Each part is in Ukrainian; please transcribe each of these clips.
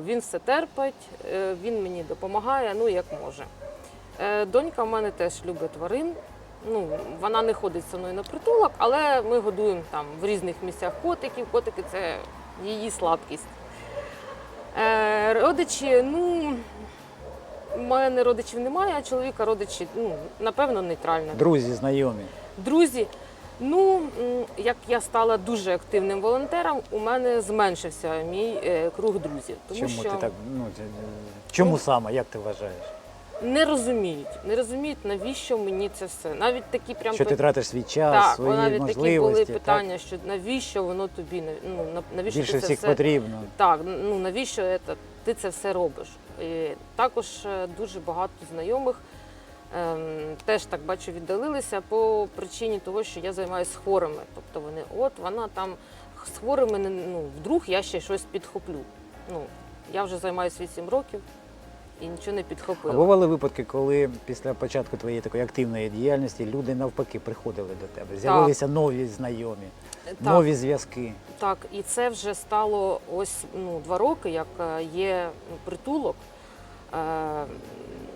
він все терпить, е, він мені допомагає, ну як може. Е, Донька в мене теж любить тварин. Ну, вона не ходить зі мною на притулок, але ми годуємо там в різних місцях котиків. Котики це її слабкість. Е, родичі, ну, у мене родичів немає, а чоловіка родичі, ну, напевно, нейтрально. Друзі, знайомі. Друзі, ну як я стала дуже активним волонтером, у мене зменшився мій е, круг друзів, тому Чому що ти так? Ну, чому Ну, саме, як ти вважаєш? не розуміють, не розуміють, навіщо мені це все. Навіть такі прям Що ти тратиш свій час, так, свої навіть такі можливості? були так? питання, що навіщо воно тобі ну, навіщо Більше ти це всіх все потрібно. так, ну навіщо це, ти це все робиш? І також е, дуже багато знайомих теж так бачу, віддалилися по причині того, що я займаюся хворими. Тобто вони, от вона там з хворими, ну, вдруг я ще щось підхоплю. Ну, я вже займаюся 8 років і нічого не А бували випадки, коли після початку твоєї такої активної діяльності люди навпаки приходили до тебе, з'явилися нові знайомі, Так. нові зв'язки. Так, і це вже стало ось ну, два роки, як е, є притулок.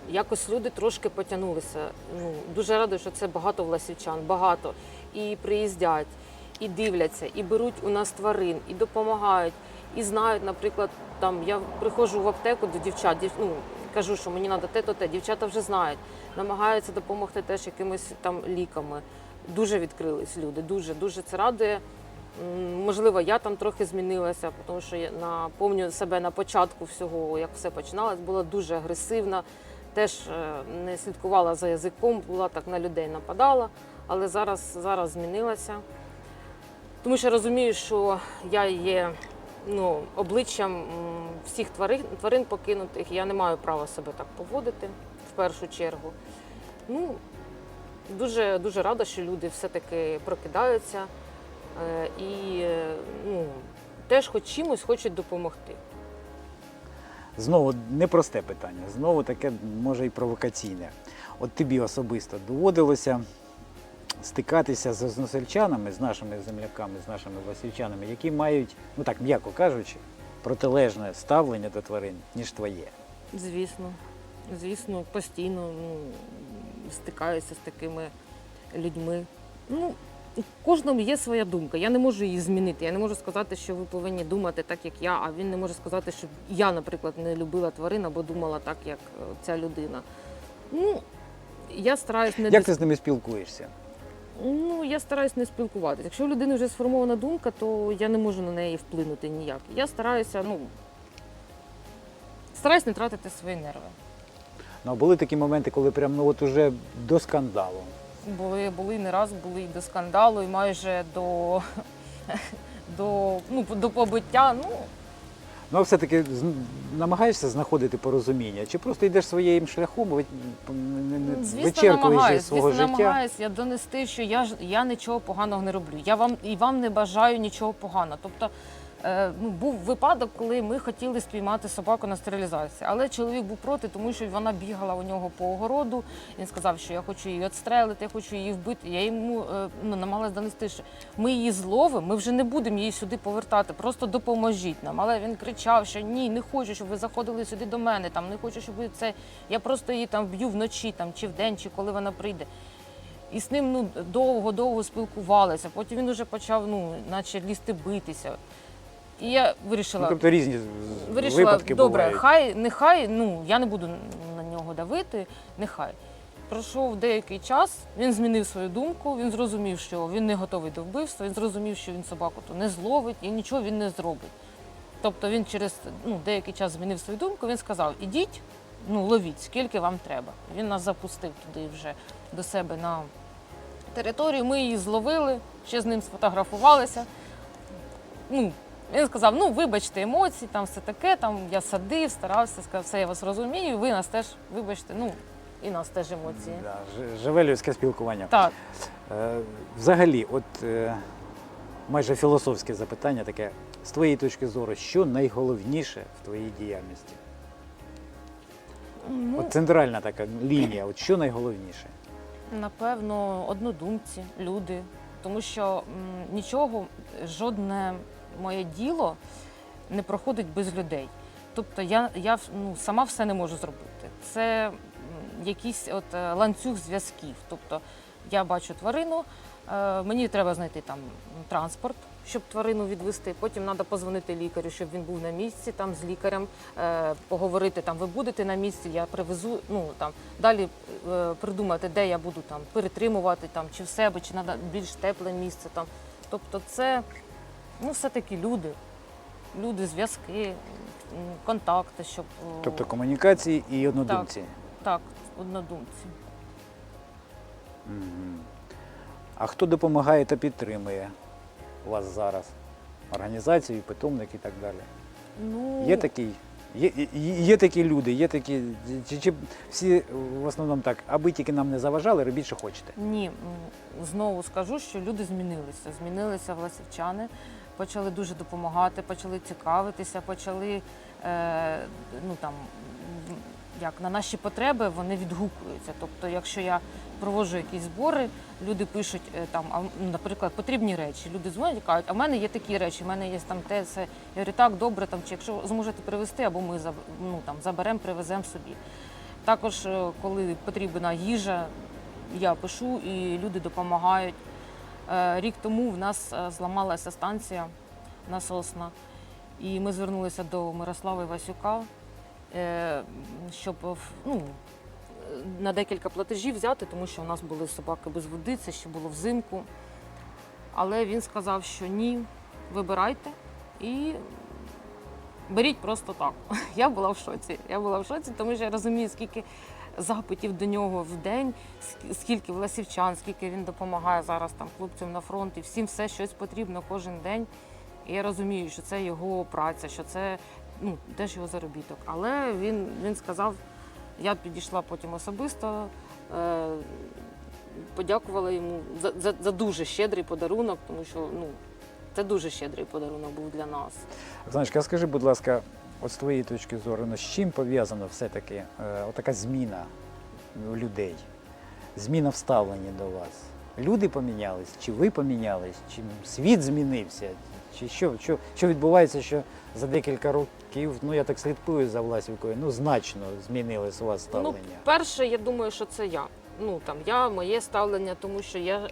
Якось люди трошки потягнулися. Ну, дуже рада, що це багато власівчан, багато. І приїздять, і дивляться, і беруть у нас тварин, і допомагають, і знають, наприклад, там я приходжу в аптеку до дівчат, дів, ну, кажу, що мені треба те, то те. Дівчата вже знають, намагаються допомогти теж якимись там ліками. Дуже відкрились люди, дуже, дуже це радує. Можливо, я там трохи змінилася, тому що я напомню себе на початку всього, як все починалось, була дуже агресивна, теж е, не слідкувала за язиком, була так на людей нападала, але зараз, зараз змінилася. Тому що розумію, що я є ну, обличчям всіх тварин, тварин покинутих, я не маю права себе так поводити в першу чергу. Ну, дуже, дуже рада, що люди все-таки прокидаються е, і е, ну, теж хоч чимось хочуть допомогти. Знову непросте питання, знову таке може і провокаційне. От тобі особисто доводилося стикатися з односельчанами, з нашими земляками, з нашими власівчанами, які мають, ну так м'яко кажучи, протилежне ставлення до тварин, ніж твоє. Звісно, звісно, постійно ну, стикаюся з такими людьми. Ну, у кожному є своя думка. Я не можу її змінити. Я не можу сказати, що ви повинні думати так, як я, а він не може сказати, що я, наприклад, не любила тварин або думала так, як е, ця людина. Ну, я стараюсь не Як ти з ними спілкуєшся? Ну, я стараюсь не спілкуватися. Якщо у людини вже сформована думка, то я не можу на неї вплинути ніяк. Я стараюся, ну, стараюсь не тратити свої нерви. Ну, а були такі моменти, коли прям ну от уже до скандалу. Були, були не раз, були і до скандалу, і майже до, до, ну, до побиття. Ну, Ну, а все-таки намагаєшся знаходити порозуміння, чи просто йдеш своїм шляхом, ви- не- не- звісно, свого звісно, життя? намагаюсь я донести, що я, я нічого поганого не роблю. Я вам і вам не бажаю нічого поганого. Тобто ну, був випадок, коли ми хотіли спіймати собаку на стерилізацію. Але чоловік був проти, тому що вона бігала у нього по огороду. Він сказав, що я хочу її відстрелити, я хочу її вбити. Я йому е, ну, намагалась донести, що ми її зловимо, ми вже не будемо її сюди повертати, просто допоможіть нам. Але він кричав, що ні, не хочу, щоб ви заходили сюди до мене, там не хочу, щоб ви це. Я просто її там вб'ю вночі, там чи вдень, чи коли вона прийде. І з ним ну довго-довго спілкувалися. Потім він вже почав, ну, наче лізти битися. І я Ну, вирішила, тобто різні вирішила випадки добре, бувають. хай, нехай, ну я не буду на нього давити, нехай. Пройшов деякий час, він змінив свою думку, він зрозумів, що він не готовий до вбивства, він зрозумів, що він собаку то не зловить і нічого він не зробить. Тобто він через ну, деякий час змінив свою думку, він сказав: ідіть, ну ловіть, скільки вам треба. Він нас запустив туди вже до себе на територію. Ми її зловили, ще з ним сфотографувалися. Ну, він сказав: ну, вибачте емоції, там все таке, там я садив, старався, сказав, все, я вас розумію, ви нас теж, вибачте, ну, і нас теж емоції. Да, живе людське спілкування. Так, Е, взагалі, от е, майже філософське запитання таке. З твоєї точки зору, що найголовніше в твоїй діяльності? ну, От центральна така лінія, от що найголовніше? напевно, однодумці, люди. Тому що м, нічого, жодне моє діло не проходить без людей. Тобто я, я ну, сама все не можу зробити. Це якийсь от е, ланцюг зв'язків. Тобто я бачу тварину, е, мені треба знайти там транспорт, щоб тварину відвести. Потім треба позвонити лікарю, щоб він був на місці, там з лікарем е, поговорити. Там ви будете на місці, я привезу. Ну там далі придумати, де я буду там перетримувати, там чи в себе, чи треба більш тепле місце. Там. Тобто, це ну, все-таки люди, люди, зв'язки, контакти, щоб Тобто комунікації і однодумці. так, однодумці. Мгм. А хто допомагає та підтримує вас зараз? Організації, питомник і так далі. Ну, Є такі, є, є, є такі люди, є такі, чи, чи всі в основному так, аби тільки нам не заважали, робіть, що хочете. Ні, знову скажу, що люди змінилися. Змінилися власівчани, почали дуже допомагати, почали цікавитися, почали е, ну, там, як, на наші потреби вони відгукуються. Тобто, якщо я проводжу якісь збори, люди пишуть е, там, а, наприклад, потрібні речі. Люди дзвонять і кажуть, а в мене є такі речі, в мене є там те, це. Я говорю, так, добре, там, чи якщо зможете привезти, або ми ну, там, заберемо, привеземо собі. Також, е, коли потрібна їжа, я пишу і люди допомагають. Е, Рік тому в нас е, зламалася станція насосна, і ми звернулися до Мирослава Івасюка, е, щоб ну, на декілька платежів взяти, тому що у нас були собаки без води, це ще було взимку. Але він сказав, що ні, вибирайте і беріть просто так. Я була в шоці. Я була в шоці, тому що я розумію, скільки запитів до нього в день, ск- скільки власівчан, скільки він допомагає зараз там хлопцям на фронті. Всім все щось потрібно кожен день. І я розумію, що це його праця, що це ну, теж його заробіток. Але він, він сказав, я підійшла потім особисто, е, подякувала йому за, за, за дуже щедрий подарунок, тому що ну, це дуже щедрий подарунок був для нас. Оксаночка, а скажи, будь ласка, от з твоєї точки зору, ну, з чим пов'язано все-таки е, отака зміна у людей, зміна в ставленні до вас? Люди помінялись, чи ви помінялись, чи світ змінився, чи що, що, що відбувається, що за декілька років, ну я так слідкую за Власівкою, ну значно змінилось у вас Ну, ставлення. перше, я думаю, що це я. Ну там я, моє ставлення, тому що я е,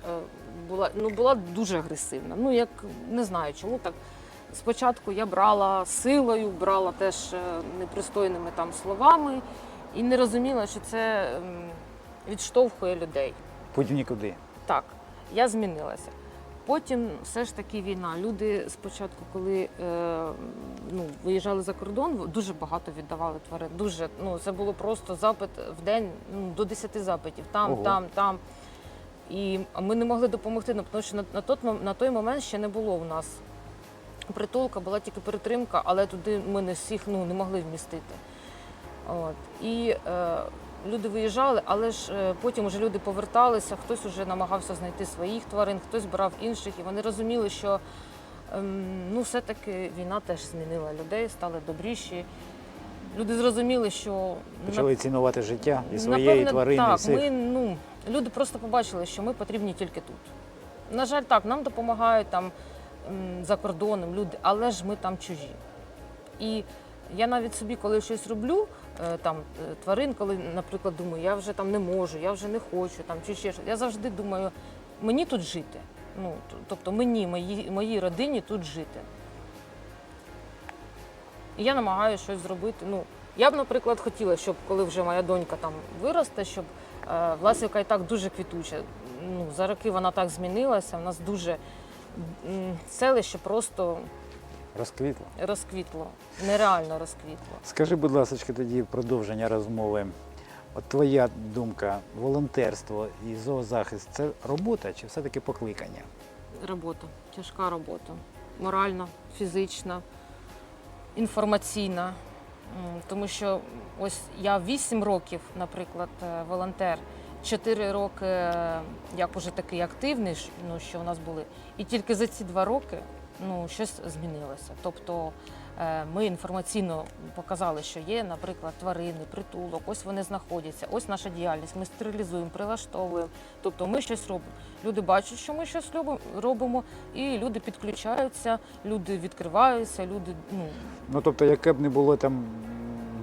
була ну була дуже агресивна. Ну як не знаю, чому так. Спочатку я брала силою, брала теж е, непристойними там словами і не розуміла, що це відштовхує людей. Путь в нікуди. Так, я змінилася. Потім все ж таки війна. Люди спочатку, коли е, ну, виїжджали за кордон, дуже багато віддавали тварин. Дуже ну це було просто запит в день ну, до 10 запитів. Там, Ого. там, там. І ми не могли допомогти, тому що на, на, тот, на той момент ще не було у нас притулка, була тільки перетримка, але туди ми не всіх ну, не могли вмістити. От. І е, люди виїжджали, але ж е, потім вже люди поверталися, хтось вже намагався знайти своїх тварин, хтось брав інших, і вони розуміли, що ем, ну, все-таки війна теж змінила людей, стали добріші. Люди зрозуміли, що Почали цінувати життя і своєї напевне, тварини, і всіх. ми, ну, люди просто побачили, що ми потрібні тільки тут. На жаль, так, нам допомагають там за кордоном люди, але ж ми там чужі. І я навіть собі, коли щось роблю, е, там е, тварин, коли, наприклад, думаю, я вже там не можу, я вже не хочу, там чи ще щось, я завжди думаю, мені тут жити. Ну, тобто мені, моїй, моїй родині тут жити. І я намагаюся щось зробити. Ну, я б, наприклад, хотіла, щоб коли вже моя донька там виросте, щоб е, Власівка і так дуже квітуча. Ну, за роки вона так змінилася. У нас дуже селище просто Розквітло. розквітло, нереально розквітло. Скажи, будь ласка, тоді в продовження розмови. От твоя думка, волонтерство і зоозахист це робота чи все-таки покликання? Робота, тяжка робота. Моральна, фізична, інформаційна. Тому що ось я 8 років, наприклад, е, волонтер, 4 роки як уже такий активний, ну, що у нас були. І тільки за ці два роки ну, щось змінилося. Тобто е, ми інформаційно показали, що є, наприклад, тварини, притулок, ось вони знаходяться, ось наша діяльність. Ми стерилізуємо, прилаштовуємо. Тобто ми щось робимо. Люди бачать, що ми щось робимо, і люди підключаються, люди відкриваються, люди ну, Ну тобто, яке б не було там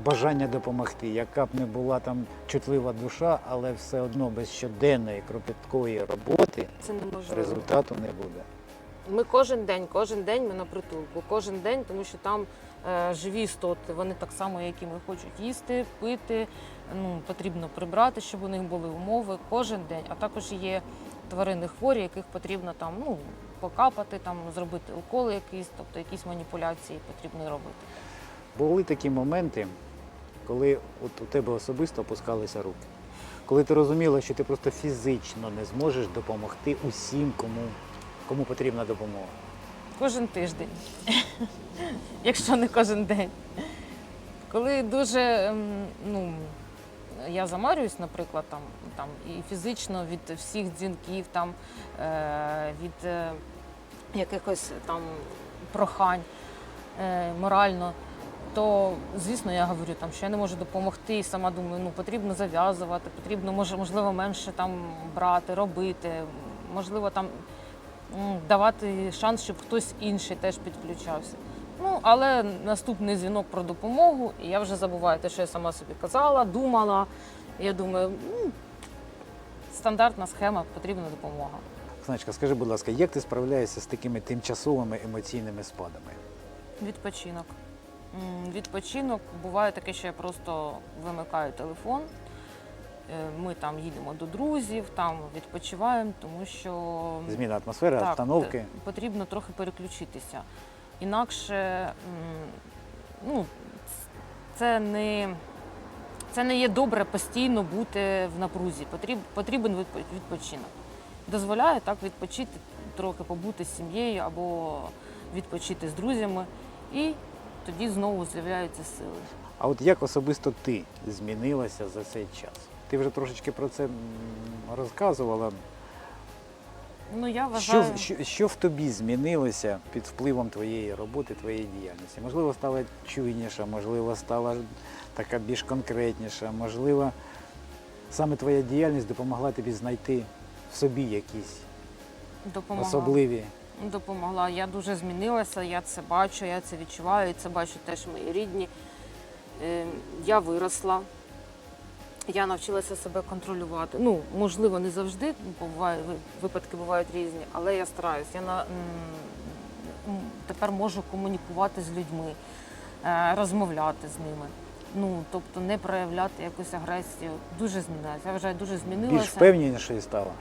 бажання допомогти, яка б не була там чутлива душа, але все одно без щоденної кропіткої роботи це неможливо. результату не буде. Ми кожен день, кожен день ми на притулку, кожен день, тому що там е, живі істоти, вони так само, як і ми хочуть їсти, пити. Ну, потрібно прибрати, щоб у них були умови кожен день. А також є тварини хворі, яких потрібно там ну, покапати, там, зробити уколи якісь, тобто якісь маніпуляції потрібно робити. Були такі моменти, коли от у тебе особисто опускалися руки. Коли ти розуміла, що ти просто фізично не зможеш допомогти усім, кому, кому потрібна допомога. Кожен тиждень, якщо не кожен день. Коли дуже ем, ну, я замарююсь, наприклад, там, там, і фізично від всіх дзвінків, там, е, від е, якихось там прохань е, морально, то звісно я говорю, там, що я не можу допомогти, і сама думаю, ну потрібно зав'язувати, потрібно може, можливо менше там брати, робити, можливо там давати шанс, щоб хтось інший теж підключався. Ну, але наступний дзвінок про допомогу, і я вже забуваю те, що я сама собі казала, думала. Я думаю, ну, стандартна схема, потрібна допомога. Оксаночка, скажи, будь ласка, як ти справляєшся з такими тимчасовими емоційними спадами? Відпочинок. Відпочинок буває таке, що я просто вимикаю телефон. е, Ми там їдемо до друзів, там відпочиваємо, тому що Зміна атмосфери, Так, обстановки. потрібно трохи переключитися. Інакше ну, це не, це не є добре постійно бути в напрузі. Потріб, потрібен відпочинок. Дозволяє так відпочити, трохи побути з сім'єю або відпочити з друзями, і тоді знову з'являються сили. А от як особисто ти змінилася за цей час? Ти вже трошечки про це розказувала. Ну, я Що, вважаю, що, що в тобі змінилося під впливом твоєї роботи, твоєї діяльності? Можливо, стала чуйніша, можливо, стала така більш конкретніша, можливо, саме твоя діяльність допомогла тобі знайти в собі якісь допомагала. особливі. Допомогла. Я дуже змінилася, я це бачу, я це відчуваю, і це бачать теж мої рідні. Е, Я виросла, я навчилася себе контролювати. Ну, можливо, не завжди, буває, випадки бувають різні, але я стараюсь. Я на, тепер можу комунікувати з людьми, е, розмовляти з ними. Ну, тобто не проявляти якусь агресію. Дуже змінилася. Я вважаю, дуже змінилася. Більш впевненішою стала.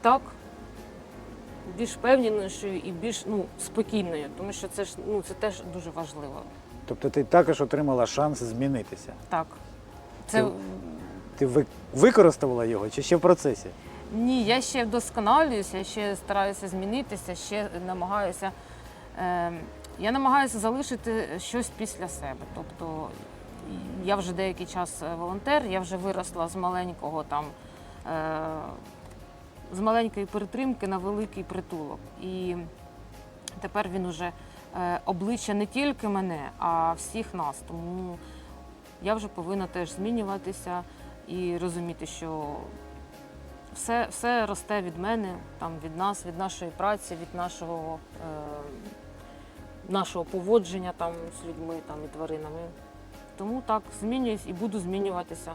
Так. Більш впевненішою і більш ну, спокійною, тому що це ж ну, це теж дуже важливо. Тобто ти також отримала шанс змінитися. Так. Це Ти- Ти ви- використовувала його чи ще в процесі? ні, я ще вдосконалююся, ще стараюся змінитися, ще намагаюся. Е, я намагаюся залишити щось після себе. Тобто я вже деякий час е, волонтер, я вже виросла з маленького там. Е, з маленької перетримки на великий притулок. І тепер він уже е, обличчя не тільки мене, а всіх нас. Тому я вже повинна теж змінюватися і розуміти, що все, все росте від мене, там, від нас, від нашої праці, від нашого, е, нашого поводження там, з людьми там, і тваринами. Тому так, змінююсь і буду змінюватися.